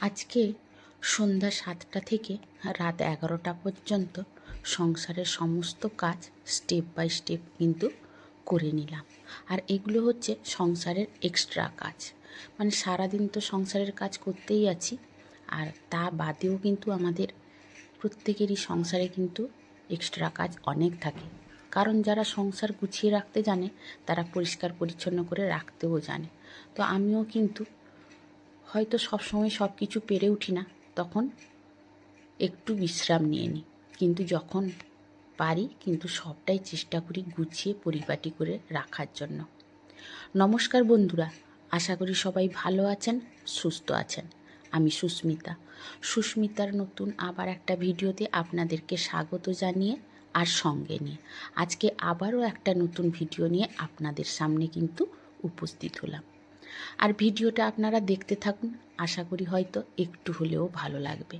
আজকে সন্ধ্যা সাতটা থেকে রাত এগারোটা পর্যন্ত সংসারের সমস্ত কাজ স্টেপ বাই স্টেপ কিন্তু করে নিলাম। আর এগুলো হচ্ছে সংসারের এক্সট্রা কাজ। মানে সারাদিন তো সংসারের কাজ করতেই আছি, আর তা বাদেও কিন্তু আমাদের প্রত্যেকেরই সংসারে কিন্তু এক্সট্রা কাজ অনেক থাকে। কারণ যারা সংসার গুছিয়ে রাখতে জানে, তারা পরিষ্কার পরিচ্ছন্ন করে রাখতেও জানে। তো আমিও কিন্তু হয়তো সবসময় সব কিছু পেরে উঠি না, তখন একটু বিশ্রাম নিয়ে নিই কিন্তু যখন পারি, কিন্তু সবটাই চেষ্টা করি গুছিয়ে পরিপাটি করে রাখার জন্য। নমস্কার বন্ধুরা, আশা করি সবাই ভালো আছেন, সুস্থ আছেন। আমি সুস্মিতা। সুস্মিতার নতুন আবার একটা ভিডিওতে আপনাদেরকে স্বাগত জানিয়ে আর সঙ্গে নিয়ে। আজকে আবারও একটা নতুন ভিডিও নিয়ে আপনাদের সামনে কিন্তু উপস্থিত হলাম। আর ভিডিওটা আপনারা দেখতে থাকুন। আশা করি হয়তো একটু হলেও ভালো লাগবে।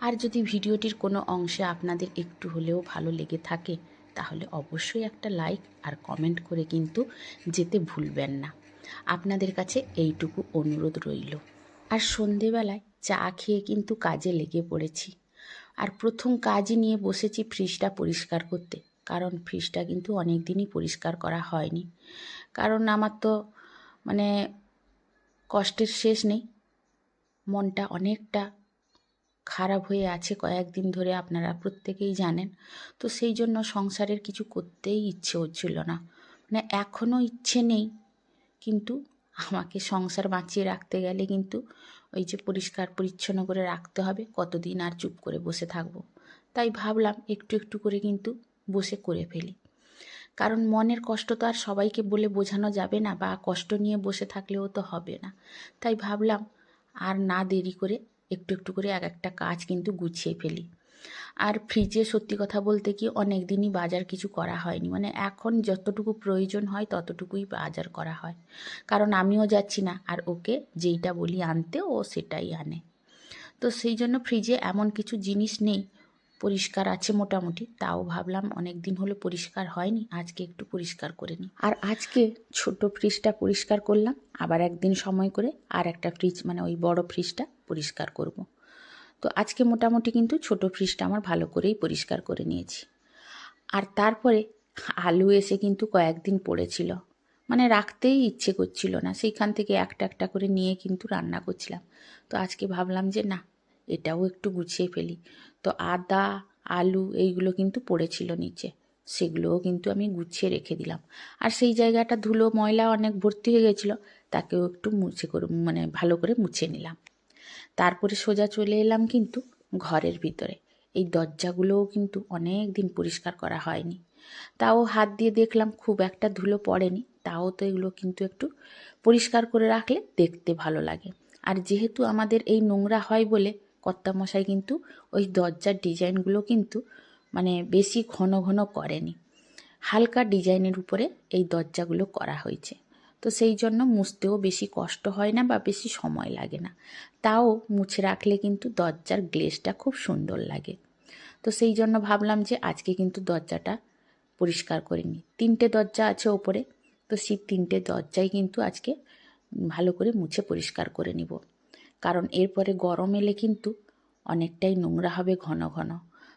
আর যদি ভিডিওটির কোনো অংশে আপনাদের একটু হলেও ভালো লেগে থাকে, তাহলে অবশ্যই একটা লাইক আর কমেন্ট করে কিন্তু যেতে ভুলবেন না। আপনাদের কাছে এইটুকু অনুরোধ রইল। আর সন্ধেবেলায় চা খেয়ে কিন্তু কাজে লেগে পড়েছি। আর প্রথম কাজই নিয়ে বসেছি ফ্রিজটা পরিষ্কার করতে, কারণ ফ্রিজটা কিন্তু অনেক দিনই পরিষ্কার করা হয়নি। কারণ আমার তো মানে কষ্টের শেষ নেই। মনটা অনেকটা খারাপ হয়ে আছে কয়েকদিন ধরে, আপনারা প্রত্যেকেই জানেন। তো সেই জন্য সংসারের কিছু করতেই ইচ্ছে হচ্ছিল না। মানে এখনও ইচ্ছে নেই, কিন্তু আমাকে সংসার বাঁচিয়ে রাখতে গেলে কিন্তু ওই যে পরিষ্কার পরিচ্ছন্ন করে রাখতে হবে, কতদিন আর চুপ করে বসে থাকব। তাই ভাবলাম একটু একটু করে কিন্তু বসে করে ফেলি। কারণ মনের কষ্ট তো আর সবাইকে বলে বোঝানো যাবে না বা কষ্ট নিয়ে বসে থাকলেও তো হবে না। তাই ভাবলাম আর না দেরি করে একটু একটু করে এক একটা কাজ কিন্তু গুছিয়ে ফেলি। আর ফ্রিজে সত্যি কথা বলতে কি অনেক দিনই বাজার কিছু করা হয়নি। মানে এখন যতটুকু প্রয়োজন হয় ততটুকুই বাজার করা হয়। কারণ আমিও যাচ্ছি না আর ওকে যেইটা বলি আনতে ও সেটাই আনে। তো সেই জন্য ফ্রিজে এমন কিছু জিনিস নেই পরিষ্কার আছে মোটামুটি, তাও ভাবলাম অনেক দিন হলো পরিষ্কার হয়নি, আজকে একটু পরিষ্কার করে নিই। আর আজকে ছোট ফ্রিজটা পরিষ্কার করলাম, আবার একদিন সময় করে আর একটা ফ্রিজ মানে ওই বড় ফ্রিজটা পরিষ্কার করব। তো আজকে মোটামুটি কিন্তু ছোট ফ্রিজটা আমার ভালো করেই পরিষ্কার করে নিয়েছি। আর তারপরে আলু এসে কিন্তু কয়েকদিন পড়েছিল মানে রাখতেই ইচ্ছে করছিল না, সেইখান থেকে একটা একটা করে নিয়ে কিন্তু রান্না করছিলাম। তো আজকে ভাবলাম যে না এটাও একটু গুছিয়ে ফেলি। তো আদা, আলু এইগুলো কিন্তু পড়েছিল নিচে। সেগুলোও কিন্তু আমি গুছিয়ে রেখে দিলাম। আর সেই জায়গাটা ধুলো, ময়লা অনেক ভর্তি হয়ে গেছিল, তাকেও একটু মুছে করে মানে ভালো করে মুছে নিলাম। তারপরে সোজা চলে এলাম কিন্তু ঘরের ভিতরে। এই দরজাগুলোও কিন্তু অনেক দিন পরিষ্কার করা হয়নি। তাও হাত দিয়ে দেখলাম খুব একটা ধুলো পড়েনি, তাও তো এগুলো কিন্তু একটু পরিষ্কার করে রাখলে দেখতে ভালো লাগে। আর যেহেতু আমাদের এই নোংরা হয় বলে কর্তামশাই কিন্তু ওই দরজার ডিজাইনগুলো কিন্তু মানে বেশি ঘন ঘন করেনি। হালকা ডিজাইনের উপরে এই দরজাগুলো করা হয়েছে। তো সেই জন্য মুছতেও বেশি কষ্ট হয় না বা বেশি সময় লাগে না। তাও মুছে রাখলে কিন্তু দরজার গ্লেসটা খুব সুন্দর লাগে। তো সেই জন্য ভাবলাম যে আজকে কিন্তু দরজাটা পরিষ্কার করে নিই। তিনটে দরজা আছে ওপরে। তো সেই তিনটে দরজাই কিন্তু আজকে ভালো করে মুছে পরিষ্কার করে নিব। কারণ এরপরে গরম এলে কিন্তু অনেকটাই নোংরা হবে ঘন ঘন।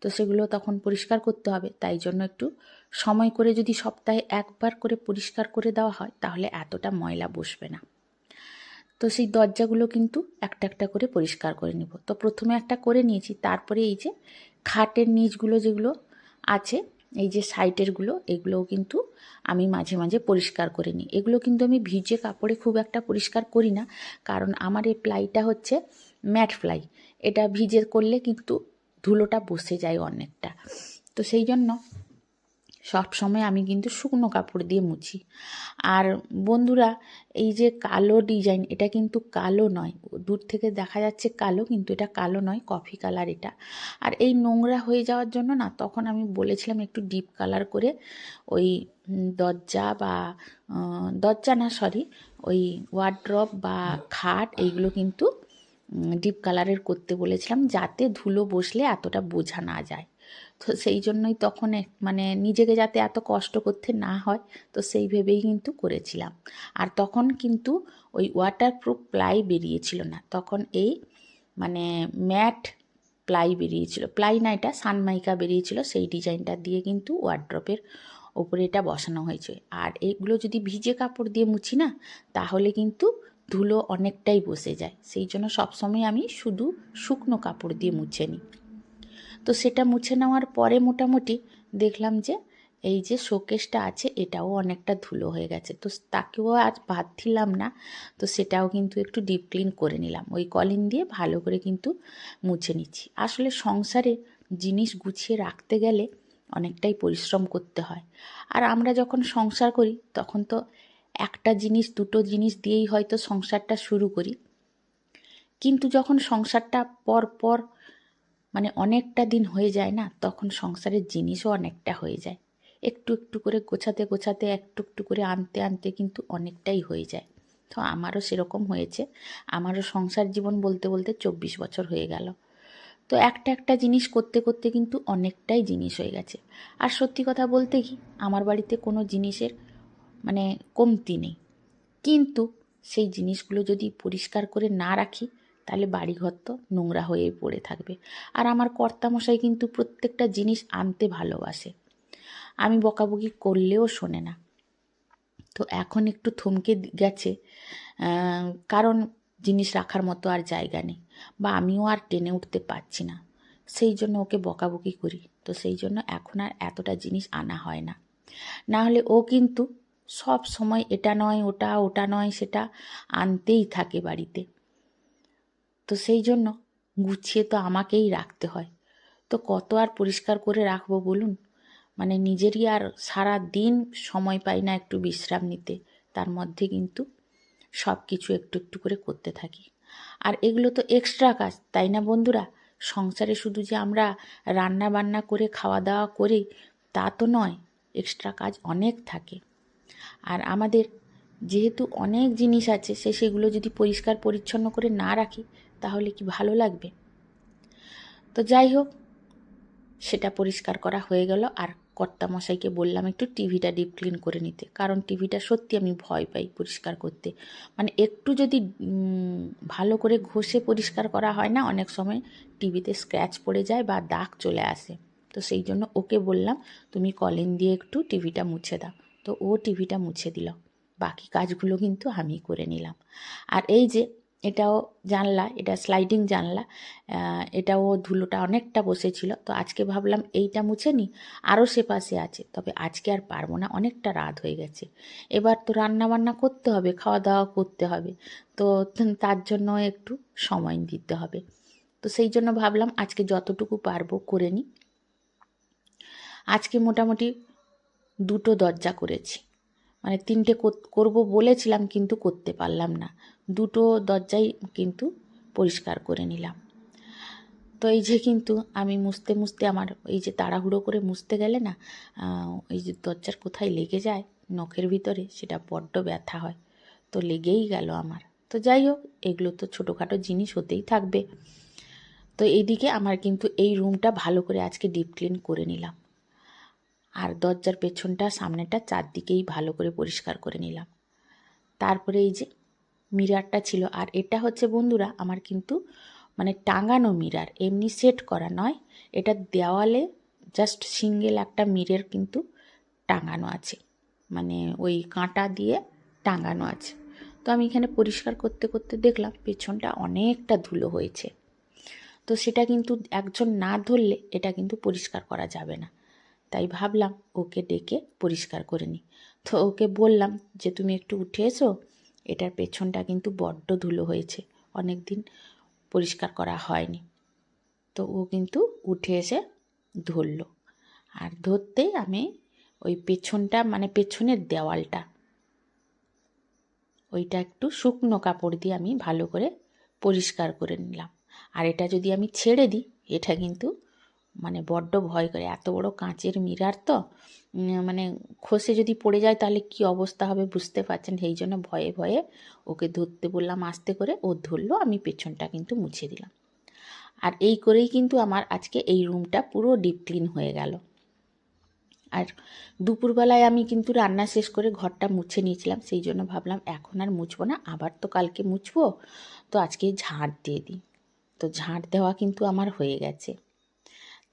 তো সেগুলো তখন পরিষ্কার করতে হবে। তাই জন্য একটু সময় করে যদি সপ্তাহে একবার করে পরিষ্কার করে দেওয়া হয়, তাহলে এতটা ময়লা বসবে না। তো সেই দরজাগুলো কিন্তু একটা একটা করে পরিষ্কার করে নিব। তো প্রথমে একটা করে নিয়েছি। তারপরে এই যে খাটের নিচগুলো যেগুলো আছে এই যে সাইটেরগুলো এগুলোও কিন্তু আমি মাঝে মাঝে পরিষ্কার করে নিই। এগুলো কিন্তু আমি ভিজে কাপড়ে খুব একটা পরিষ্কার করি না, কারণ আমার এই প্লাইটা হচ্ছে ম্যাট ফ্লাই এটা ভিজে করলে কিন্তু ধুলোটা বসে যায় অনেকটা। তো সেই জন্য সব সময় আমি কিন্তু শুকনো কাপড় দিয়ে মুছি। আর বন্ধুরা, এই যে কালো ডিজাইন, এটা কিন্তু কালো নয়। দূর থেকে দেখা যাচ্ছে কালো, কিন্তু এটা কালো নয়, কফি কালার এটা। আর এই নোংরা হয়ে যাওয়ার জন্য না, তখন আমি বলেছিলাম একটু ডিপ কালার করে ওই দরজা বা দরজা না, সরি, ওই ওয়ার্ড্রপ বা খাট, এইগুলো কিন্তু ডিপ কালারের করতে বলেছিলাম, যাতে ধুলো বসলে এতটা বোঝা না যায়। তো সেই জন্যই তখন মানে নিজেকে যাতে এত কষ্ট করতে না হয়, তো সেই ভেবেই কিন্তু করেছিলাম। আর তখন কিন্তু ওই ওয়াটারপ্রুফ প্লাই বেরিয়েছিল না। তখন এই মানে ম্যাট প্লাই বেরিয়েছিল। প্লাই না এটা সানমাইকা বেরিয়েছিল, সেই ডিজাইনটা দিয়ে কিন্তু ওয়ার্ড্রপের ওপরে এটা বসানো হয়েছে। আর এগুলো যদি ভিজে কাপড় দিয়ে মুছি না, তাহলে কিন্তু ধুলো অনেকটাই বসে যায়। সেই জন্য সবসময় আমি শুধু শুকনো কাপড় দিয়ে মুছে নিই। তো সেটা মুছে নেওয়ার পরে মোটামুটি দেখলাম যে এই যে শোকেসটা আছে, এটাও অনেকটা ধুলো হয়ে গেছে। তো তাকেও আর বাদ দিলাম না। তো সেটাও কিন্তু একটু ডিপ ক্লিন করে নিলাম। ওই কলিন দিয়ে ভালো করে কিন্তু মুছে নিচ্ছি। আসলে সংসারে জিনিস গুছিয়ে রাখতে গেলে অনেকটাই পরিশ্রম করতে হয়। আর আমরা যখন সংসার করি, তখন তো একটা জিনিস, দুটো জিনিস দিয়েই হয়তো সংসারটা শুরু করি। কিন্তু যখন সংসারটা পর পর মানে অনেকটা দিন হয়ে যায় না, তখন সংসারের জিনিসও অনেকটা হয়ে যায়। একটু একটু করে গোছাতে গোছাতে, একটু একটু করে আনতে আনতে কিন্তু অনেকটাই হয়ে যায়। তো আমারও সেরকম হয়েছে। আমারও সংসার জীবন বলতে বলতে চব্বিশ বছর হয়ে গেল। তো একটা একটা জিনিস করতে করতে কিন্তু অনেকটাই জিনিস হয়ে গেছে। আর সত্যি কথা বলতে কি, আমার বাড়িতে কোনো জিনিসের মানে কমতি নেই। কিন্তু সেই জিনিসগুলো যদি পরিষ্কার করে না রাখি তাহলে বাড়িঘর তো নোংরা হয়েই পড়ে থাকবে। আর আমার কর্তামশাই কিন্তু প্রত্যেকটা জিনিস আনতে ভালোবাসে। আমি বকাবকি করলেও শোনে না। তো এখন একটু থমকে গেছে। কারণ জিনিস রাখার মতো আর জায়গা নেই বা আমিও আর টেনে উঠতে পারছি না। সেই জন্য ওকে বকাবকি করি। তো সেই জন্য এখন আর এতটা জিনিস আনা হয় না। না হলে ও কিন্তু সব সময় এটা নয়, ওটা ওটা নয়, সেটা আনতেই থাকে বাড়িতে। তো সেই জন্য গুছিয়ে তো আমাকেই রাখতে হয়। তো কত আর পরিষ্কার করে রাখব বলুন? মানে নিজেরই আর সারা দিন সময় পাই না একটু বিশ্রাম নিতে। তার মধ্যে কিন্তু সব কিছু একটু একটু করে করতে থাকি। আর এগুলো তো এক্সট্রা কাজ, তাই না বন্ধুরা? সংসারে শুধু যে আমরা রান্না বান্না করে খাওয়া দাওয়া করি, তা তো নয় এক্সট্রা কাজ অনেক থাকে। আর আমাদের যেহেতু অনেক জিনিস আছে, সে সেগুলো যদি পরিষ্কার পরিচ্ছন্ন করে না রাখি তাহলে কি ভালো লাগবে? তো যাই হোক, সেটা পরিষ্কার করা হয়ে গেল। আর কর্তামশাইকে বললাম একটু টিভিটা ডিপ ক্লিন করে নিতে, কারণ টিভিটা সত্যি আমি ভয় পাই পরিষ্কার করতে। মানে একটু যদি ভালো করে ঘষে পরিষ্কার করা হয় না, অনেক সময় টিভিতে স্ক্র্যাচ পড়ে যায় বা দাগ চলে আসে। তো সেই জন্য ওকে বললাম, তুমি কলিন দিয়ে একটু টিভিটা মুছে দাও। তো ও টিভিটা মুছে দিল। বাকি কাজগুলো কিন্তু আমি করে নিলাম। আর এই যে এটাও জানলা, এটা স্লাইডিং জানলা এটাও ধুলোটা অনেকটা বসেছিল। তো আজকে ভাবলাম এইটা মুছে নিই, আরও সে পাশে আছে। তবে আজকে আর পারব না, অনেকটা রাত হয়ে গেছে। এবার তো রান্না বান্না করতে হবে খাওয়া দাওয়া করতে হবে। তো তার জন্য একটু সময় দিতে হবে। তো সেই জন্য ভাবলাম আজকে যতটুকু পারব করে নিই। আজকে মোটামুটি দুটো দরজা করেছি। মানে তিনটে করব বলেছিলাম কিন্তু করতে পারলাম না। দুটো দরজাই কিন্তু পরিষ্কার করে নিলাম। তো এই যে কিন্তু আমি মুছতে মুছতে আমার এই যে তাড়াহুড়ো করে মুছতে গেলে না এই যে দরজার কোথায় লেগে যায়, নখের ভিতরে, সেটা বড্ড ব্যথা হয়। তো লেগেই গেল আমার। তো যাই হোক, এগুলো তো ছোটোখাটো জিনিস হতেই থাকবে। তো এইদিকে আমার কিন্তু এই রুমটা ভালো করে আজকে ডিপ ক্লিন করে নিলাম। আর দরজার পেছনটা, সামনেটা চারদিকেই ভালো করে পরিষ্কার করে নিলাম। তারপরে এই যে মিরারটা ছিল। আর এটা হচ্ছে বন্ধুরা আমার কিন্তু মানে টাঙানো মিরার, এমনি সেট করা নয়। এটা দেওয়ালে জাস্ট সিঙ্গেল একটা মিরের কিন্তু টাঙানো আছে। মানে ওই কাঁটা দিয়ে টাঙানো আছে। তো আমি এখানে পরিষ্কার করতে করতে দেখলাম পেছনটা অনেকটা ধুলো হয়েছে। তো সেটা কিন্তু একজন না ধরলে এটা কিন্তু পরিষ্কার করা যাবে না। তাই ভাবলাম ওকে ডেকে পরিষ্কার করে নিই। তো ওকে বললাম যে, তুমি একটু উঠে এসো এটার পেছনটা কিন্তু বড্ড ধুলো হয়েছে। অনেক দিন পরিষ্কার করা হয়নি। তো ও কিন্তু উঠে এসে ধরলো। আর ধরতেই আমি ওই পেছনটা মানে পেছনের দেওয়ালটা, ওইটা একটু শুকনো কাপড় দিয়ে আমি ভালো করে পরিষ্কার করে নিলাম। আর এটা যদি আমি ছেড়ে দিই, এটা কিন্তু মানে বড্ড ভয় করে। এত বড় কাঁচের মিরার তো? মানে খসে যদি পড়ে যায় তাহলে কি অবস্থা হবে বুঝতে পারছেন? সেই জন্য ভয়ে ভয়ে ওকে ধরতে বললাম, আস্তে করে। ও ধরলো, আমি পেছনটা কিন্তু মুছে দিলাম। আর এই করেই কিন্তু আমার আজকে এই রুমটা পুরো ডিপ ক্লিন হয়ে গেল। আর দুপুরবেলায় আমি কিন্তু রান্না শেষ করে ঘরটা মুছে নিয়েছিলাম, সেই জন্য ভাবলাম এখন আর মুছবো না, আবার তো কালকে মুছবো। তো আজকে ঝাঁট দিয়ে দিই। তো ঝাঁট দেওয়া কিন্তু আমার হয়ে গেছে।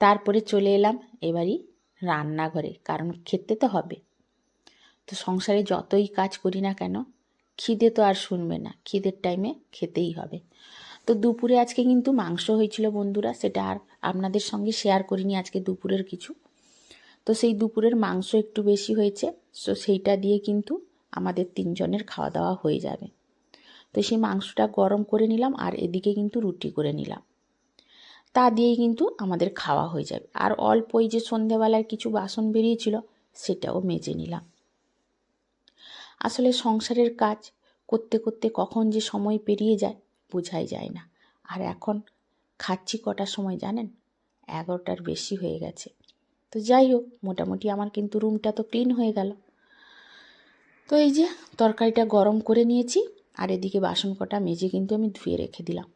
তারপরে চলে এলাম এবারই রান্নাঘরে, কারণ খেতে তো হবে। তো সংসারে যতই কাজ করি না কেন, খিদে তো আর শুনবে না, খিদের টাইমে খেতেই হবে। তো দুপুরে আজকে কিন্তু মাংস হয়েছিল বন্ধুরা, সেটা আর আপনাদের সঙ্গে শেয়ার করিনি আজকে দুপুরের কিছু। তো সেই দুপুরের মাংস একটু বেশি হয়েছে, তো সেইটা দিয়ে কিন্তু আমাদের তিনজনের খাওয়া দাওয়া হয়ে যাবে। তো সেই মাংসটা গরম করে নিলাম আর এদিকে কিন্তু রুটি করে নিলাম। তা দিয়েই কিন্তু আমাদের খাওয়া হয়ে যাবে। আর অল্প ওই যে সন্ধেবেলার কিছু বাসন বেরিয়েছিল, সেটাও মেজে নিলাম। আসলে সংসারের কাজ করতে করতে কখন যে সময় পেরিয়ে যায়, বোঝাই যায় না। আর এখন খাচ্ছি কটার সময় জানেন? এগারোটার বেশি হয়ে গেছে। তো যাই হোক, মোটামুটি আমার কিন্তু রুমটা তো ক্লিন হয়ে গেল। তো এই যে তরকারিটা গরম করে নিয়েছি, আর এদিকে বাসন কটা মেজে কিন্তু আমি ধুয়ে রেখে দিলাম।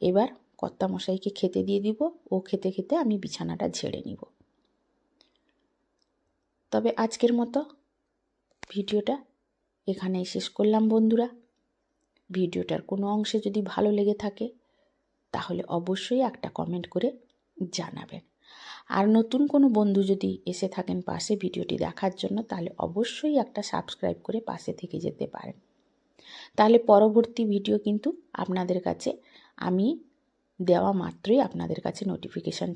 এবার কর্তা মশাইকে খেতে দিয়ে দিব। ও খেতে খেতে আমি বিছানাটা ঝেড়ে নিব। তবে আজকের মতো ভিডিওটা এখানেই শেষ করলাম বন্ধুরা। ভিডিওটার কোনো অংশে যদি ভালো লেগে থাকে, তাহলে অবশ্যই একটা কমেন্ট করে জানাবেন। আর নতুন কোনো বন্ধু যদি এসে থাকেন পাশে ভিডিওটি দেখার জন্য, তাহলে অবশ্যই একটা সাবস্ক্রাইব করে পাশে থেকে যেতে পারেন। তাহলে পরবর্তী ভিডিও কিন্তু আপনাদের কাছে আমি দেওয়া মাত্রই আপনাদের কাছে নোটিফিকেশান